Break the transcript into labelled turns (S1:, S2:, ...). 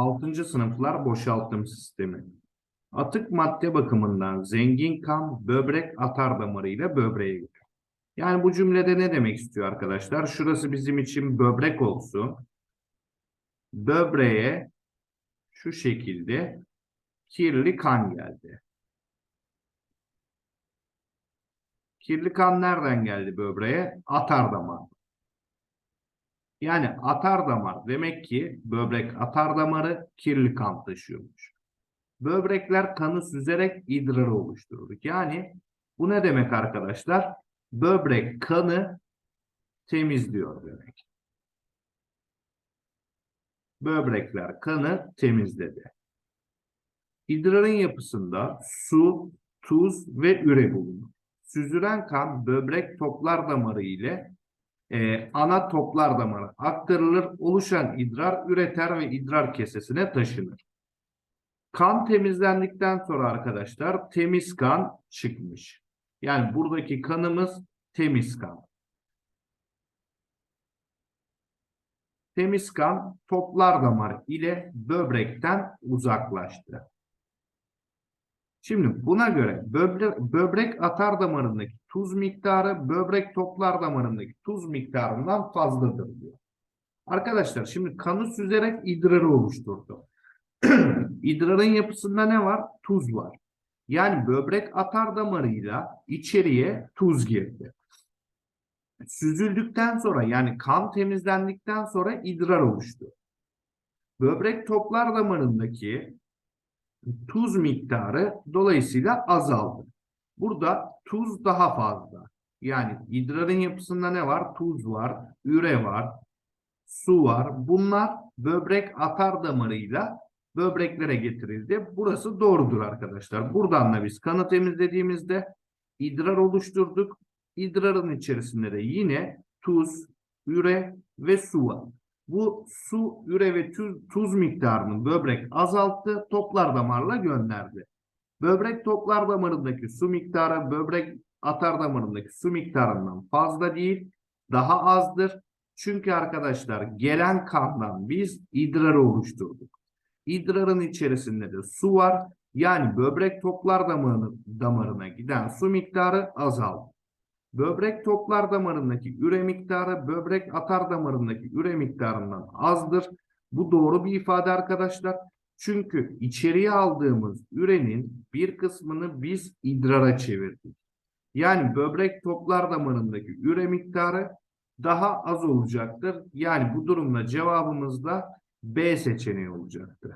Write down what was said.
S1: 6. sınıflar boşaltım sistemi. Atık madde bakımından zengin kan böbrek atar damarıyla böbreğe gidiyor. Yani bu cümlede ne demek istiyor arkadaşlar? Şurası bizim için böbrek olsun. Böbreğe şu şekilde kirli kan geldi. Kirli kan nereden geldi böbreğe? Atar damar. Yani atar damar demek ki böbrek atar damarı kirli kan taşıyormuş. Böbrekler kanı süzerek idrarı oluşturur. Yani bu ne demek arkadaşlar? Böbrek kanı temizliyor demek. Böbrekler kanı temizledi. İdrarın yapısında su, tuz ve üre bulunur. Süzülen kan böbrek toplar damarı ile e, ana toplar damarı aktarılır. Oluşan idrar üreter ve idrar kesesine taşınır. Kan temizlendikten sonra arkadaşlar temiz kan çıkmış. Yani buradaki kanımız temiz kan. Temiz kan toplar damar ile böbrekten uzaklaştı. Şimdi buna göre böbrek, böbrek atar damarındaki tuz miktarı böbrek toplar damarındaki tuz miktarından fazladır diyor. Arkadaşlar şimdi kanı süzerek idrarı oluşturdu. İdrarın yapısında ne var? Tuz var. Yani böbrek atar damarıyla içeriye tuz girdi. Süzüldükten sonra yani kan temizlendikten sonra idrar oluştu. Böbrek toplar damarındaki tuz miktarı dolayısıyla azaldı. Burada tuz daha fazla. Yani idrarın yapısında ne var? Tuz var, üre var, su var. Bunlar böbrek atar damarıyla böbreklere getirildi. Burası doğrudur arkadaşlar. Buradan da biz kanı temizlediğimizde idrar oluşturduk. İdrarın içerisinde de yine tuz, üre ve su var. Bu su, üre ve tuz, tuz miktarını böbrek azalttı, toplar damarla gönderdi. Böbrek toplar damarındaki su miktarı böbrek atar damarındaki su miktarından fazla değil, daha azdır. Çünkü arkadaşlar gelen kandan biz idrarı oluşturduk. İdrarın içerisinde de su var. Yani böbrek toplar damarına, giden su miktarı azaldı. Böbrek toplar damarındaki üre miktarı böbrek atar damarındaki üre miktarından azdır. Bu doğru bir ifade arkadaşlar. Çünkü içeriye aldığımız ürenin bir kısmını biz idrara çevirdik. Yani böbrek toplar damarındaki üre miktarı daha az olacaktır. Yani bu durumda cevabımız da B seçeneği olacaktır.